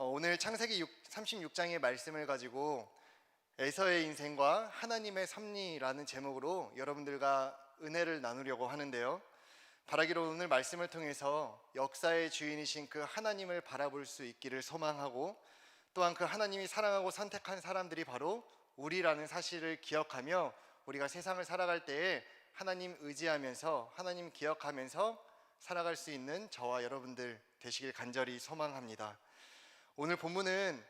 어, 오늘 창세기 36장의 말씀을 가지고 에서의 인생과 하나님의 섭리라는 제목으로 여러분들과 은혜를 나누려고 하는데요. 바라기로 오늘 말씀을 통해서 역사의 주인이신 그 하나님을 바라볼 수 있기를 소망하고 또한 그 하나님이 사랑하고 선택한 사람들이 바로 우리라는 사실을 기억하며 우리가 세상을 살아갈 때에 하나님 의지하면서 하나님 기억하면서 살아갈 수 있는 저와 여러분들 되시길 간절히 소망합니다. 오늘 본문은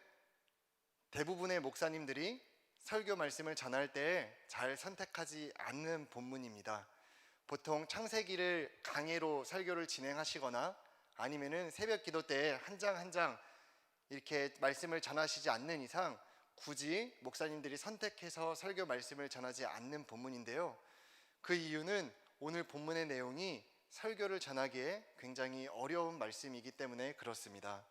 대부분의 목사님들이 설교 말씀을 전할 때 잘 선택하지 않는 본문입니다. 보통 창세기를 강해로 설교를 진행하시거나 아니면은 새벽 기도 때 한 장 한 장 이렇게 말씀을 전하시지 않는 이상 굳이 목사님들이 선택해서 설교 말씀을 전하지 않는 본문인데요. 그 이유는 오늘 본문의 내용이 설교를 전하기에 굉장히 어려운 말씀이기 때문에 그렇습니다.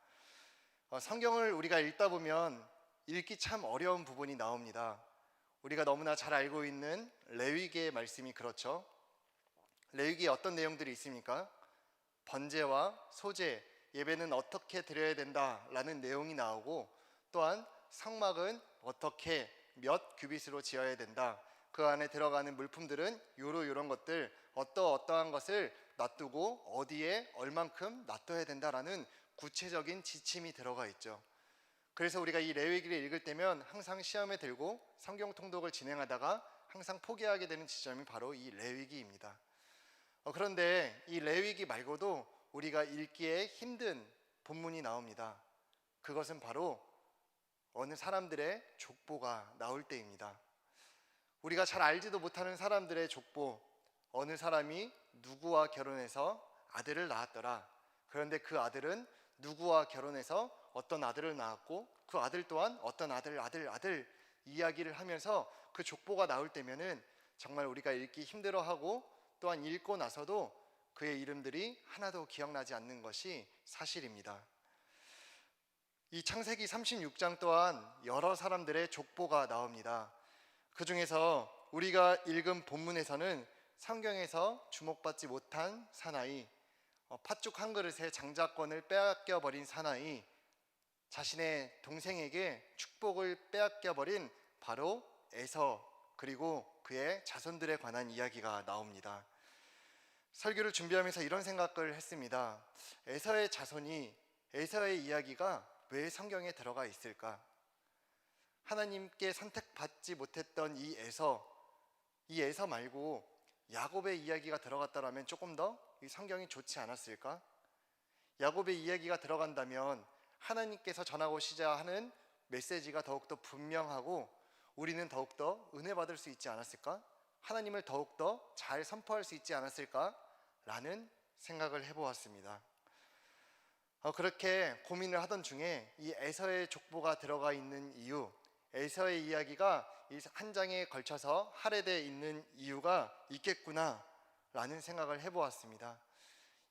어, 성경을 우리가 읽다 보면 읽기 참 어려운 부분이 나옵니다. 우리가 너무나 잘 알고 있는 레위기의 말씀이 그렇죠. 레위기에 어떤 내용들이 있습니까? 번제와 소제, 예배는 어떻게 드려야 된다라는 내용이 나오고 또한 성막은 어떻게 몇 규빗으로 지어야 된다. 그 안에 들어가는 물품들은 요로 요런 것들 어떠 어떠한 것을 놔두고 어디에 얼만큼 놔둬야 된다라는 구체적인 지침이 들어가 있죠. 그래서 우리가 이 레위기를 읽을 때면 항상 시험에 들고 성경 통독을 진행하다가 항상 포기하게 되는 지점이 바로 이 레위기입니다. 어, 그런데 이 레위기 말고도 우리가 읽기에 힘든 본문이 나옵니다. 그것은 바로 어느 사람들의 족보가 나올 때입니다. 우리가 잘 알지도 못하는 사람들의 족보, 어느 사람이 누구와 결혼해서 아들을 낳았더라. 그런데 그 아들은 누구와 결혼해서 어떤 아들을 낳았고 그 아들 또한 어떤 아들, 아들, 아들 이야기를 하면서 그 족보가 나올 때면은 정말 우리가 읽기 힘들어하고 또한 읽고 나서도 그의 이름들이 하나도 기억나지 않는 것이 사실입니다. 이 창세기 36장 또한 여러 사람들의 족보가 나옵니다. 그 중에서 우리가 읽은 본문에서는 성경에서 주목받지 못한 사나이, 어, 팥죽 한 그릇에 장자권을 빼앗겨 버린 사나이, 자신의 동생에게 축복을 빼앗겨 버린 바로 에서 그리고 그의 자손들에 관한 이야기가 나옵니다. 설교를 준비하면서 이런 생각을 했습니다. 에서의 자손이 에서의 이야기가 왜 성경에 들어가 있을까? 하나님께 선택받지 못했던 이 에서, 이 에서 말고 야곱의 이야기가 들어갔다라면 조금 더이 성경이 좋지 않았을까? 야곱의 이야기가 들어간다면 하나님께서 전하고시자 하는 메시지가 더욱더 분명하고 우리는 더욱더 은혜 받을 수 있지 않았을까? 하나님을 더욱더 잘 선포할 수 있지 않았을까? 라는 생각을 해보았습니다. 어, 그렇게 고민을 하던 중에 이 에서의 족보가 들어가 있는 이유, 에서의 이야기가 이 한 장에 걸쳐서 할애되어 있는 이유가 있겠구나 라는 생각을 해보았습니다.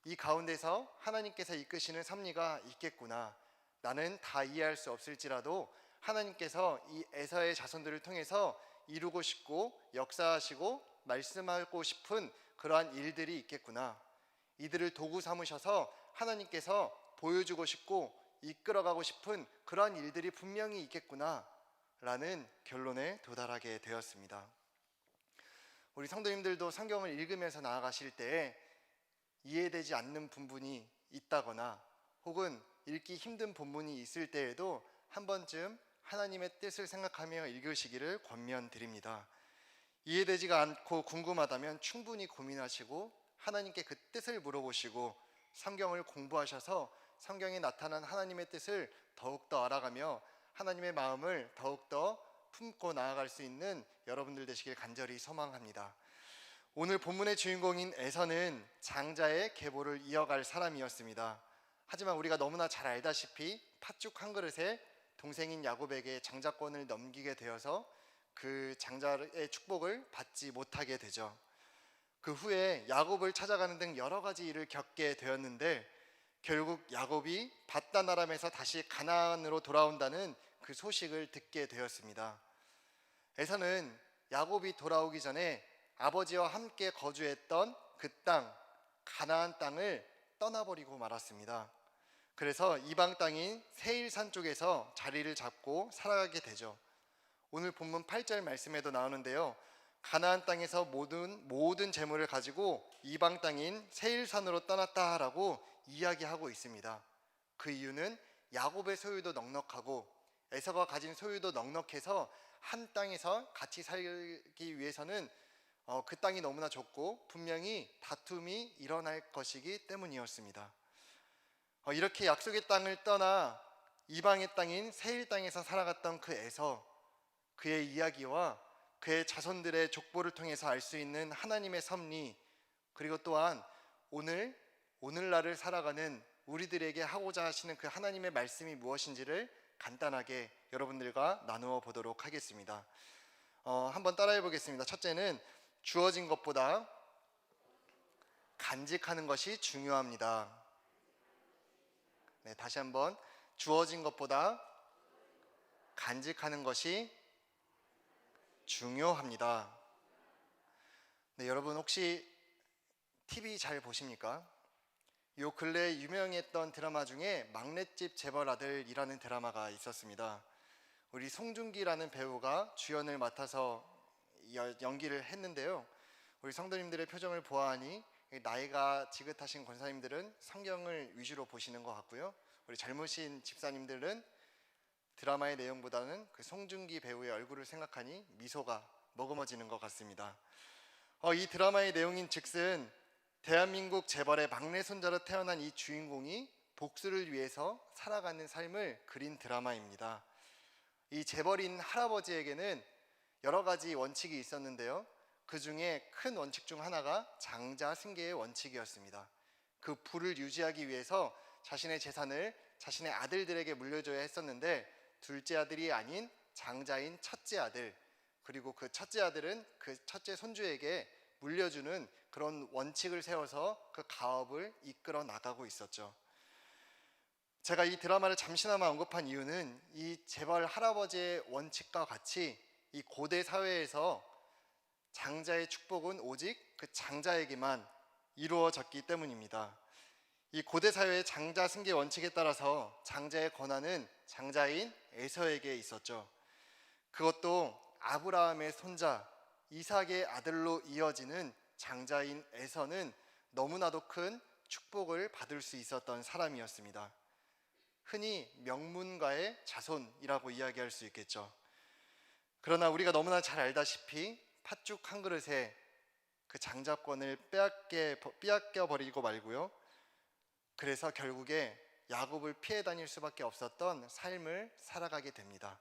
이 가운데서 하나님께서 이끄시는 섭리가 있겠구나. 나는 다 이해할 수 없을지라도 하나님께서 이 에서의 자손들을 통해서 이루고 싶고 역사하시고 말씀하고 싶은 그러한 일들이 있겠구나. 이들을 도구 삼으셔서 하나님께서 보여주고 싶고 이끌어가고 싶은 그러한 일들이 분명히 있겠구나. 라는 결론에 도달하게 되었습니다. 우리 성도님들도 성경을 읽으면서 나아가실 때 이해되지 않는 부분이 있다거나 혹은 읽기 힘든 본문이 있을 때에도 한 번쯤 하나님의 뜻을 생각하며 읽으시기를 권면드립니다. 이해되지가 않고 궁금하다면 충분히 고민하시고 하나님께 그 뜻을 물어보시고 성경을 공부하셔서 성경에 나타난 하나님의 뜻을 더욱더 알아가며 하나님의 마음을 더욱더 품고 나아갈 수 있는 여러분들 되시길 간절히 소망합니다. 오늘 본문의 주인공인 에서는 장자의 계보를 이어갈 사람이었습니다. 하지만 우리가 너무나 잘 알다시피 팥죽 한 그릇에 동생인 야곱에게 장자권을 넘기게 되어서 그 장자의 축복을 받지 못하게 되죠. 그 후에 야곱을 찾아가는 등 여러 가지 일을 겪게 되었는데 결국 야곱이 바단 아람에서 다시 가나안으로 돌아온다는 그 소식을 듣게 되었습니다. 에서는 야곱이 돌아오기 전에 아버지와 함께 거주했던 그 땅, 가나안 땅을 떠나버리고 말았습니다. 그래서 이방 땅인 세일산 쪽에서 자리를 잡고 살아가게 되죠. 오늘 본문 8절 말씀에도 나오는데요. 가나안 땅에서 모든 모든 재물을 가지고 이방 땅인 세일산으로 떠났다라고 이야기하고 있습니다. 그 이유는 야곱의 소유도 넉넉하고 에서가 가진 소유도 넉넉해서 한 땅에서 같이 살기 위해서는 어, 그 땅이 너무나 좁고 분명히 다툼이 일어날 것이기 때문이었습니다. 어, 이렇게 약속의 땅을 떠나 이방의 땅인 세일 땅에서 살아갔던 그 에서 그의 이야기와 그의 자손들의 족보를 통해서 알 수 있는 하나님의 섭리 그리고 또한 오늘 오늘날을 살아가는 우리들에게 하고자 하시는 그 하나님의 말씀이 무엇인지를 간단하게 여러분들과 나누어 보도록 하겠습니다. 어, 한번 따라해 보겠습니다. 첫째는 주어진 것보다 간직하는 것이 중요합니다. 네, 다시 한번 주어진 것보다 간직하는 것이 중요합니다. 네, 여러분 혹시 TV 잘 보십니까? 요 근래 유명했던 드라마 중에 막내집 재벌 아들이라는 드라마가 있었습니다. 우리 송중기라는 배우가 주연을 맡아서 여- 연기를 했는데요. 우리 성도님들의 표정을 보아하니 나이가 지긋하신 권사님들은 성경을 위주로 보시는 것 같고요. 우리 젊으신 집사님들은 드라마의 내용보다는 그 송중기 배우의 얼굴을 생각하니 미소가 머금어지는 것 같습니다. 어, 이 드라마의 내용인 즉슨 대한민국 재벌의 막내 손자로 태어난 이 주인공이 복수를 위해서 살아가는 삶을 그린 드라마입니다. 이 재벌인 할아버지에게는 여러 가지 원칙이 있었는데요. 그 중에 큰 원칙 중 하나가 장자 승계의 원칙이었습니다. 그 부를 유지하기 위해서 자신의 재산을 자신의 아들들에게 물려줘야 했었는데 둘째 아들이 아닌 장자인 첫째 아들 그리고 그 첫째 아들은 그 첫째 손주에게 물려주는 그런 원칙을 세워서 그 가업을 이끌어 나가고 있었죠. 제가 이 드라마를 잠시나마 언급한 이유는 이 재벌 할아버지의 원칙과 같이 이 고대 사회에서 장자의 축복은 오직 그 장자에게만 이루어졌기 때문입니다. 이 고대 사회의 장자 승계 원칙에 따라서 장자의 권한은 장자인 에서에게 있었죠. 그것도 아브라함의 손자 이삭의 아들로 이어지는 장자인 에서는 너무나도 큰 축복을 받을 수 있었던 사람이었습니다. 흔히 명문가의 자손이라고 이야기할 수 있겠죠. 그러나 우리가 너무나 잘 알다시피 팥죽 한 그릇에 그 장자권을 빼앗겨, 빼앗겨 버리고 말고요. 그래서 결국에 야곱을 피해 다닐 수밖에 없었던 삶을 살아가게 됩니다.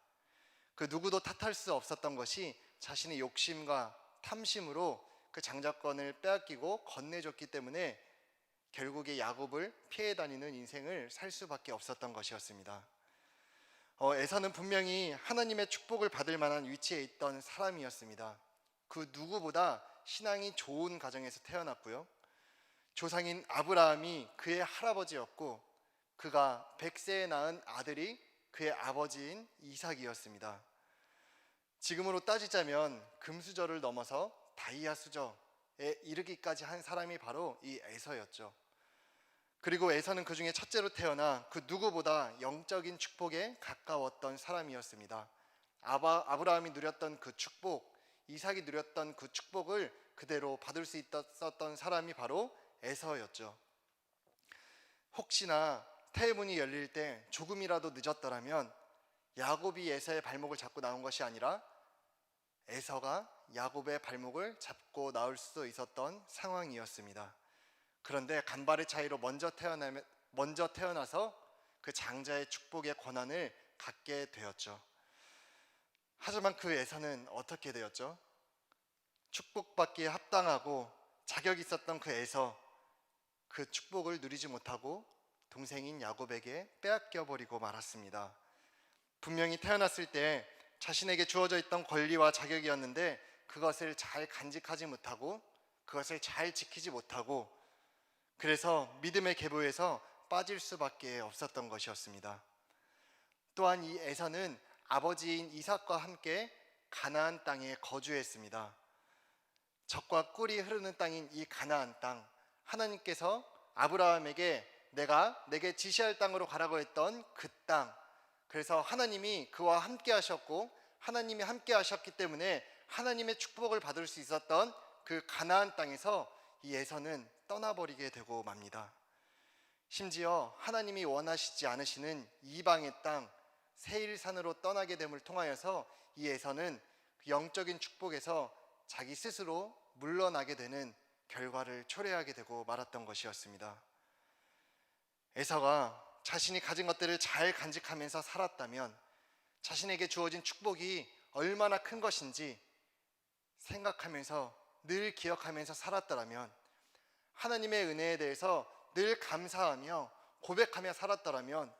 그 누구도 탓할 수 없었던 것이 자신의 욕심과 탐심으로 그 장자권을 빼앗기고 건네줬기 때문에 결국에 야곱을 피해 다니는 인생을 살 수밖에 없었던 것이었습니다. 어, 에사는 분명히 하나님의 축복을 받을 만한 위치에 있던 사람이었습니다. 그 누구보다 신앙이 좋은 가정에서 태어났고요. 조상인 아브라함이 그의 할아버지였고 그가 백세에 낳은 아들이 그의 아버지인 이삭이었습니다. 지금으로 따지자면 금수저를 넘어서 다이아 수저에 이르기까지 한 사람이 바로 이 에서였죠. 그리고 에서는 그 중에 첫째로 태어나 그 누구보다 영적인 축복에 가까웠던 사람이었습니다. 아바, 아브라함이 누렸던 그 축복, 이삭이 누렸던 그 축복을 그대로 받을 수 있었던 사람이 바로 에서였죠. 혹시나 태문이 열릴 때 조금이라도 늦었더라면 야곱이 에서의 발목을 잡고 나온 것이 아니라 에서가 야곱의 발목을 잡고 나올 수도 있었던 상황이었습니다. 그런데 간발의 차이로 먼저 태어나 먼저 태어나서 그 장자의 축복의 권한을 갖게 되었죠. 하지만 그 에서는 어떻게 되었죠? 축복받기에 합당하고 자격 있었던 그 에서 그 축복을 누리지 못하고 동생인 야곱에게 빼앗겨 버리고 말았습니다. 분명히 태어났을 때 자신에게 주어져 있던 권리와 자격이었는데 그것을 잘 간직하지 못하고 그것을 잘 지키지 못하고 그래서 믿음의 계보에서 빠질 수밖에 없었던 것이었습니다. 또한 이 에서는 아버지인 이삭과 함께 가나안 땅에 거주했습니다. 적과 꿀이 흐르는 땅인 이 가나안 땅 하나님께서 아브라함에게 내가 내게 지시할 땅으로 가라고 했던 그 땅. 그래서 하나님이 그와 함께 하셨고 하나님이 함께 하셨기 때문에 하나님의 축복을 받을 수 있었던 그 가나안 땅에서 이 에서는 떠나버리게 되고 맙니다. 심지어 하나님이 원하시지 않으시는 이방의 땅 세일산으로 떠나게 됨을 통하여서 이 에서는 그 영적인 축복에서 자기 스스로 물러나게 되는 결과를 초래하게 되고 말았던 것이었습니다. 에서가 자신이 가진 것들을 잘 간직하면서 살았다면 자신에게 주어진 축복이 얼마나 큰 것인지 생각하면서 늘 기억하면서 살았더라면 하나님의 은혜에 대해서 늘 감사하며 고백하며 살았더라면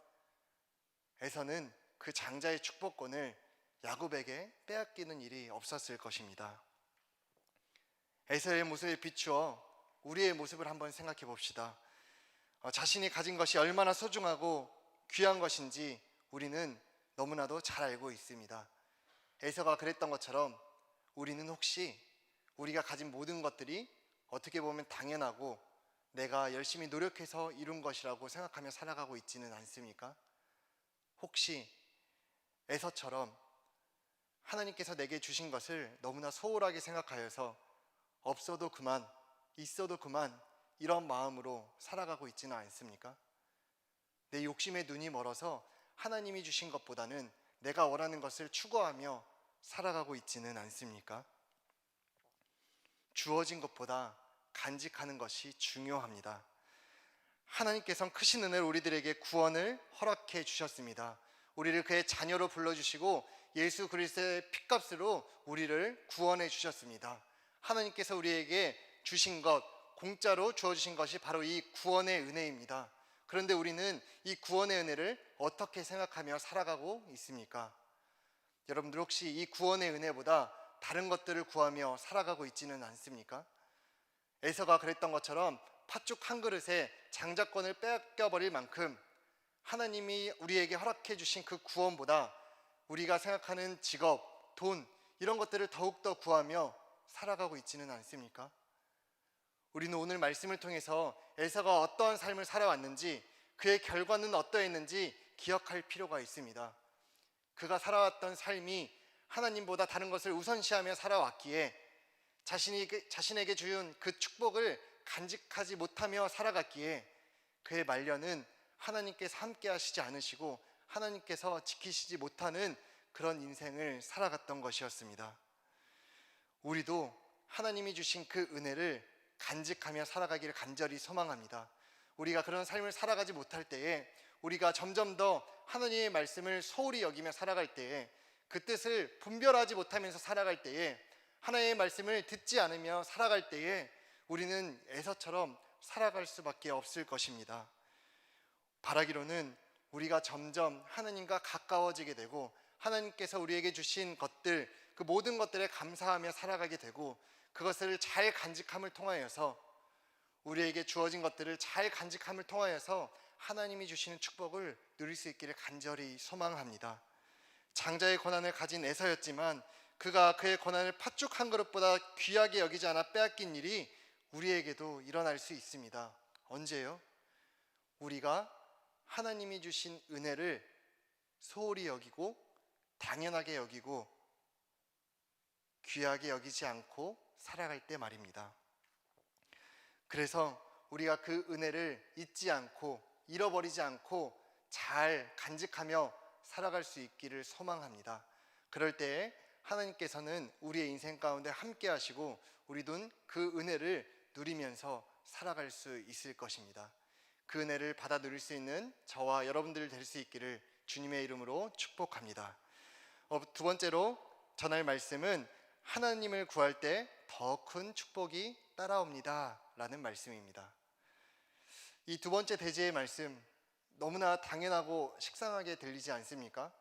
에서는 그 장자의 축복권을 야곱에게 빼앗기는 일이 없었을 것입니다. 에서의 모습에 비추어 우리의 모습을 한번 생각해 봅시다. 어, 자신이 가진 것이 얼마나 소중하고 귀한 것인지 우리는 너무나도 잘 알고 있습니다. 에서가 그랬던 것처럼 우리는 혹시 우리가 가진 모든 것들이 어떻게 보면 당연하고 내가 열심히 노력해서 이룬 것이라고 생각하며 살아가고 있지는 않습니까? 혹시 에서처럼 하나님께서 내게 주신 것을 너무나 소홀하게 생각하여서 없어도 그만, 있어도 그만 이런 마음으로 살아가고 있지는 않습니까? 내 욕심의 눈이 멀어서 하나님이 주신 것보다는 내가 원하는 것을 추구하며 살아가고 있지는 않습니까? 주어진 것보다 간직하는 것이 중요합니다. 하나님께서는 크신 은혜를 우리들에게 구원을 허락해 주셨습니다. 우리를 그의 자녀로 불러주시고 예수 그리스도의 피값으로 우리를 구원해 주셨습니다. 하나님께서 우리에게 주신 것, 공짜로 주어주신 것이 바로 이 구원의 은혜입니다. 그런데 우리는 이 구원의 은혜를 어떻게 생각하며 살아가고 있습니까? 여러분들 혹시 이 구원의 은혜보다 다른 것들을 구하며 살아가고 있지는 않습니까? 에서가 그랬던 것처럼 팥죽 한 그릇에 장자권을 뺏겨버릴 만큼 하나님이 우리에게 허락해 주신 그 구원보다 우리가 생각하는 직업, 돈 이런 것들을 더욱더 구하며 살아가고 있지는 않습니까? 우리는 오늘 말씀을 통해서 에서가 어떠한 삶을 살아왔는지 그의 결과는 어떠했는지 기억할 필요가 있습니다. 그가 살아왔던 삶이 하나님보다 다른 것을 우선시하며 살아왔기에 자신이 자신에게 주는 그 축복을 간직하지 못하며 살아갔기에 그의 말년은 하나님께서 함께 하시지 않으시고 하나님께서 지키시지 못하는 그런 인생을 살아갔던 것이었습니다. 우리도 하나님이 주신 그 은혜를 간직하며 살아가기를 간절히 소망합니다. 우리가 그런 삶을 살아가지 못할 때에 우리가 점점 더 하나님의 말씀을 소홀히 여기며 살아갈 때에 그 뜻을 분별하지 못하면서 살아갈 때에 하나님의 말씀을 듣지 않으며 살아갈 때에 우리는 에서처럼 살아갈 수밖에 없을 것입니다. 바라기로는 우리가 점점 하나님과 가까워지게 되고 하나님께서 우리에게 주신 것들 그 모든 것들에 감사하며 살아가게 되고 그것을 잘 간직함을 통하여서 우리에게 주어진 것들을 잘 간직함을 통하여서 하나님이 주시는 축복을 누릴 수 있기를 간절히 소망합니다. 장자의 권한을 가진 에서였지만 그가 그의 권한을 팥죽 한 그릇보다 귀하게 여기지 않아 빼앗긴 일이 우리에게도 일어날 수 있습니다. 언제요? 우리가 하나님이 주신 은혜를 소홀히 여기고 당연하게 여기고 귀하게 여기지 않고 살아갈 때 말입니다. 그래서 우리가 그 은혜를 잊지 않고 잃어버리지 않고 잘 간직하며 살아갈 수 있기를 소망합니다. 그럴 때에 하나님께서는 우리의 인생 가운데 함께 하시고 우리도 그 은혜를 누리면서 살아갈 수 있을 것입니다. 그 은혜를 받아 누릴 수 있는 저와 여러분들 될 수 있기를 주님의 이름으로 축복합니다. 어, 두 번째로 전할 말씀은 하나님을 구할 때 더 큰 축복이 따라옵니다. 라는 말씀입니다. 이 두 번째 대제의 말씀 너무나 당연하고 식상하게 들리지 않습니까?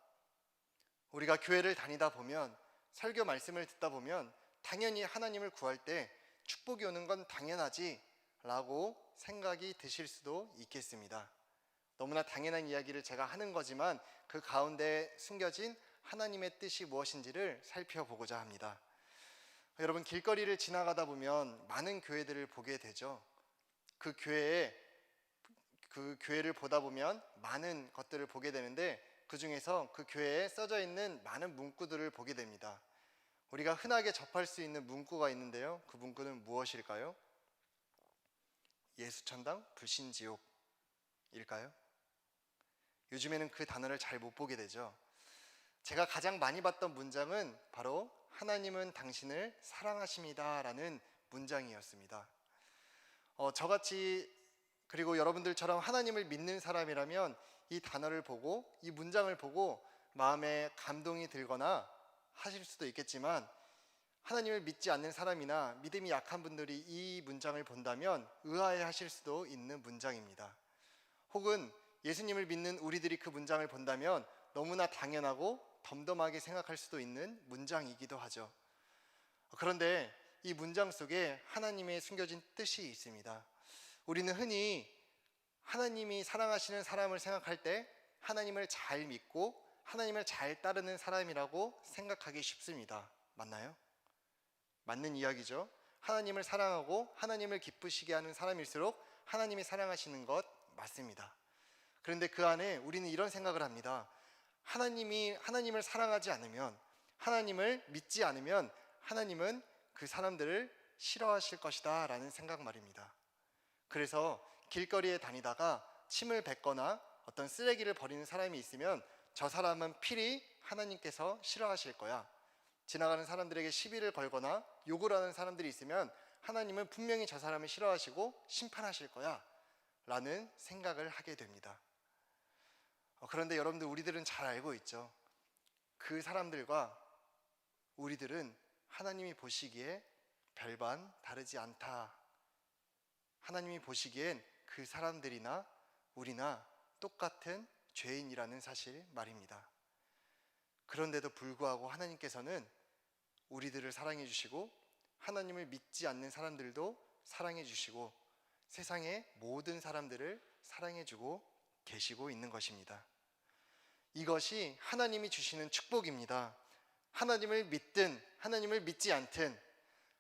우리가 교회를 다니다 보면 설교 말씀을 듣다 보면 당연히 하나님을 구할 때 축복이 오는 건 당연하지 라고 생각이 드실 수도 있겠습니다. 너무나 당연한 이야기를 제가 하는 거지만 그 가운데 숨겨진 하나님의 뜻이 무엇인지를 살펴보고자 합니다. 여러분 길거리를 지나가다 보면 많은 교회들을 보게 되죠. 그 교회에 그 교회를 보다 보면 많은 것들을 보게 되는데 그 중에서 그 교회에 써져 있는 많은 문구들을 보게 됩니다. 우리가 흔하게 접할 수 있는 문구가 있는데요. 그 문구는 무엇일까요? 예수천당 불신지옥일까요? 요즘에는 그 단어를 잘 못 보게 되죠. 제가 가장 많이 봤던 문장은 바로 하나님은 당신을 사랑하십니다라는 문장이었습니다. 어, 저같이 그리고 여러분들처럼 하나님을 믿는 사람이라면 이 단어를 보고 이 문장을 보고 마음에 감동이 들거나 하실 수도 있겠지만 하나님을 믿지 않는 사람이나 믿음이 약한 분들이 이 문장을 본다면 의아해 하실 수도 있는 문장입니다. 혹은 예수님을 믿는 우리들이 그 문장을 본다면 너무나 당연하고 덤덤하게 생각할 수도 있는 문장이기도 하죠. 그런데 이 문장 속에 하나님의 숨겨진 뜻이 있습니다. 우리는 흔히 하나님이 사랑하시는 사람을 생각할 때 하나님을 잘 믿고 하나님을 잘 따르는 사람이라고 생각하기 쉽습니다. 맞나요? 맞는 이야기죠. 하나님을 사랑하고 하나님을 기쁘시게 하는 사람일수록 하나님이 사랑하시는 것 맞습니다. 그런데 그 안에 우리는 이런 생각을 합니다. 하나님이 하나님을 사랑하지 않으면 하나님을 믿지 않으면 하나님은 그 사람들을 싫어하실 것이다라는 생각 말입니다. 그래서 길거리에 다니다가 침을 뱉거나 어떤 쓰레기를 버리는 사람이 있으면 저 사람은 필히 하나님께서 싫어하실 거야. 지나가는 사람들에게 시비를 걸거나 욕을 하는 사람들이 있으면 하나님은 분명히 저 사람을 싫어하시고 심판하실 거야. 라는 생각을 하게 됩니다. 어, 그런데 여러분들 우리들은 잘 알고 있죠. 그 사람들과 우리들은 하나님이 보시기에 별반 다르지 않다. 하나님이 보시기엔 그 사람들이나 우리나 똑같은 죄인이라는 사실 말입니다. 그런데도 불구하고 하나님께서는 우리들을 사랑해 주시고 하나님을 믿지 않는 사람들도 사랑해 주시고 세상의 모든 사람들을 사랑해 주고 계시고 있는 것입니다. 이것이 하나님이 주시는 축복입니다. 하나님을 믿든 하나님을 믿지 않든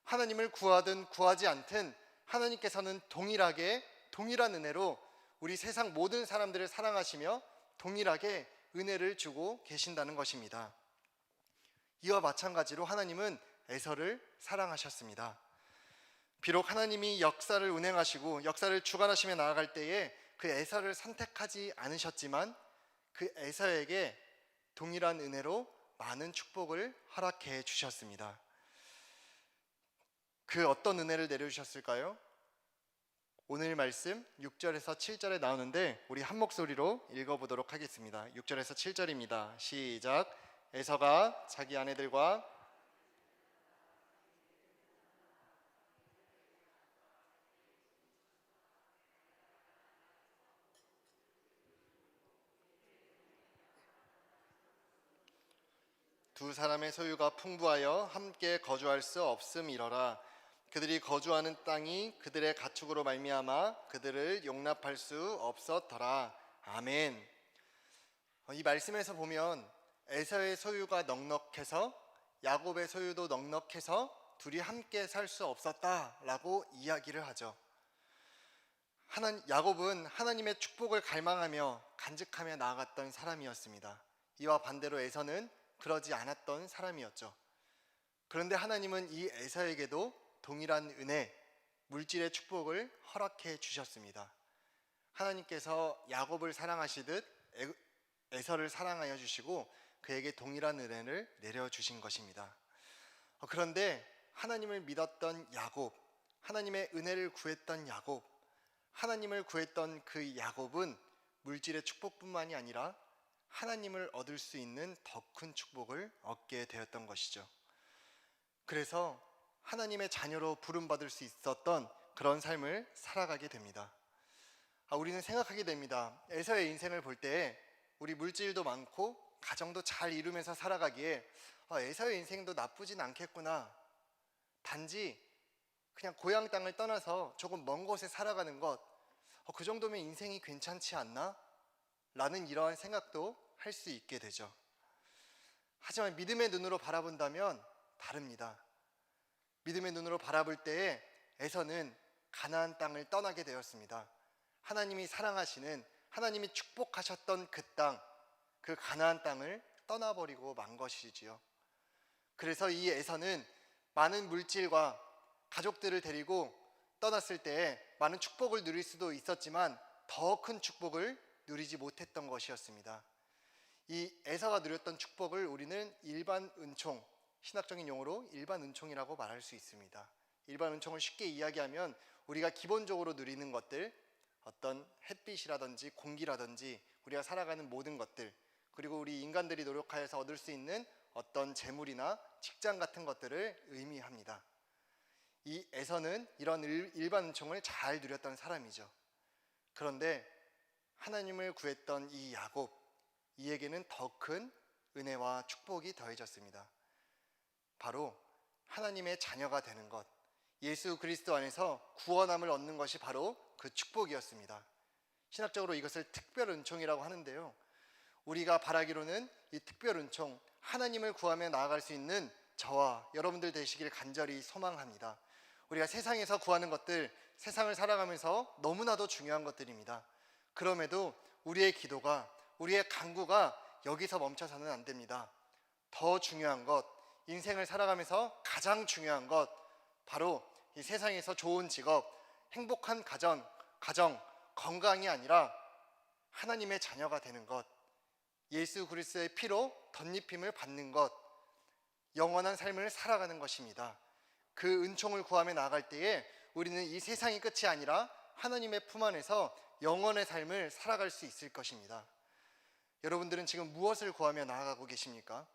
하나님을 구하든 구하지 않든 하나님께서는 동일하게 동일한 은혜로 우리 세상 모든 사람들을 사랑하시며 동일하게 은혜를 주고 계신다는 것입니다. 이와 마찬가지로 하나님은 에서를 사랑하셨습니다. 비록 하나님이 역사를 운행하시고 역사를 주관하시며 나아갈 때에 그 에서를 선택하지 않으셨지만 그 에서에게 동일한 은혜로 많은 축복을 허락해 주셨습니다. 그 어떤 은혜를 내려주셨을까요? 오늘 말씀 6절에서 7절에 나오는데 우리 한 목소리로 읽어보도록 하겠습니다. 6절에서 7절입니다. 시작. 에서가 자기 아내들과 두 사람의 소유가 풍부하여 함께 거주할 수 없음이러라. 그들이 거주하는 땅이 그들의 가축으로 말미암아 그들을 용납할 수 없었더라. 아멘. 어, 이 말씀에서 보면 에서의 소유가 넉넉해서 야곱의 소유도 넉넉해서 둘이 함께 살 수 없었다라고 이야기를 하죠. 하나, 야곱은 하나님의 축복을 갈망하며 간직하며 나아갔던 사람이었습니다. 이와 반대로 에서는 그러지 않았던 사람이었죠. 그런데 하나님은 이 에서에게도 동일한 은혜, 물질의 축복을 허락해 주셨습니다. 하나님께서 야곱을 사랑하시듯 에서를 사랑하여 주시고 그에게 동일한 은혜를 내려 주신 것입니다. 어, 그런데 하나님을 믿었던 야곱, 하나님의 은혜를 구했던 야곱, 하나님을 구했던 그 야곱은 물질의 축복뿐만이 아니라 하나님을 얻을 수 있는 더 큰 축복을 얻게 되었던 것이죠. 그래서 하나님의 자녀로 부름받을 수 있었던 그런 삶을 살아가게 됩니다. 아, 우리는 생각하게 됩니다. 에서의 인생을 볼 때 우리 물질도 많고 가정도 잘 이루면서 살아가기에 아, 에서의 인생도 나쁘진 않겠구나. 단지 그냥 고향 땅을 떠나서 조금 먼 곳에 살아가는 것, 어, 그 정도면 인생이 괜찮지 않나? 라는 이러한 생각도 할 수 있게 되죠. 하지만 믿음의 눈으로 바라본다면 다릅니다. 믿음의 눈으로 바라볼 때에 에서는 가나안 땅을 떠나게 되었습니다. 하나님이 사랑하시는 하나님이 축복하셨던 그 땅, 그 가나안 땅을 떠나버리고 만 것이지요. 그래서 이 에서는 많은 물질과 가족들을 데리고 떠났을 때 많은 축복을 누릴 수도 있었지만 더 큰 축복을 누리지 못했던 것이었습니다. 이 에서가 누렸던 축복을 우리는 일반 은총, 신학적인 용어로 일반 은총이라고 말할 수 있습니다. 일반 은총을 쉽게 이야기하면 우리가 기본적으로 누리는 것들, 어떤 햇빛이라든지 공기라든지 우리가 살아가는 모든 것들, 그리고 우리 인간들이 노력하여서 얻을 수 있는 어떤 재물이나 직장 같은 것들을 의미합니다. 이 에서는 이런 일- 일반 은총을 잘 누렸던 사람이죠. 그런데 하나님을 구했던 이 야곱, 이에게는 더 큰 은혜와 축복이 더해졌습니다. 바로 하나님의 자녀가 되는 것, 예수 그리스도 안에서 구원함을 얻는 것이 바로 그 축복이었습니다. 신학적으로 이것을 특별 은총이라고 하는데요. 우리가 바라기로는 이 특별 은총, 하나님을 구하며 나아갈 수 있는 저와 여러분들 되시길 간절히 소망합니다. 우리가 세상에서 구하는 것들, 세상을 살아가면서 너무나도 중요한 것들입니다. 그럼에도 우리의 기도가, 우리의 간구가 여기서 멈춰서는 안 됩니다. 더 중요한 것, 인생을 살아가면서 가장 중요한 것, 바로 이 세상에서 좋은 직업, 행복한 가정, 가정, 건강이 아니라 하나님의 자녀가 되는 것, 예수 그리스도의 피로 덧입힘을 받는 것, 영원한 삶을 살아가는 것입니다. 그 은총을 구하며 나아갈 때에 우리는 이 세상이 끝이 아니라 하나님의 품 안에서 영원의 삶을 살아갈 수 있을 것입니다. 여러분들은 지금 무엇을 구하며 나아가고 계십니까?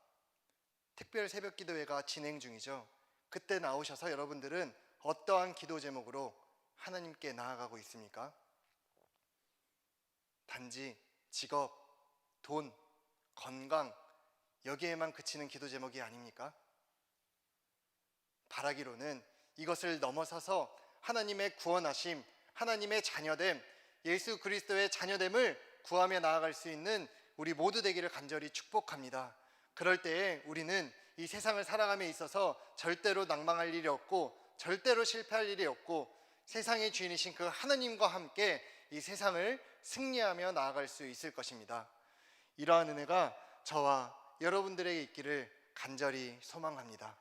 특별 새벽 기도회가 진행 중이죠. 그때 나오셔서 여러분들은 어떠한 기도 제목으로 하나님께 나아가고 있습니까? 단지 직업, 돈, 건강 여기에만 그치는 기도 제목이 아닙니까? 바라기로는 이것을 넘어서서 하나님의 구원하심, 하나님의 자녀됨, 예수 그리스도의 자녀됨을 구하며 나아갈 수 있는 우리 모두 되기를 간절히 축복합니다. 그럴 때에 우리는 이 세상을 살아감에 있어서 절대로 낭망할 일이 없고 절대로 실패할 일이 없고 세상의 주인이신 그 하나님과 함께 이 세상을 승리하며 나아갈 수 있을 것입니다. 이러한 은혜가 저와 여러분들에게 있기를 간절히 소망합니다.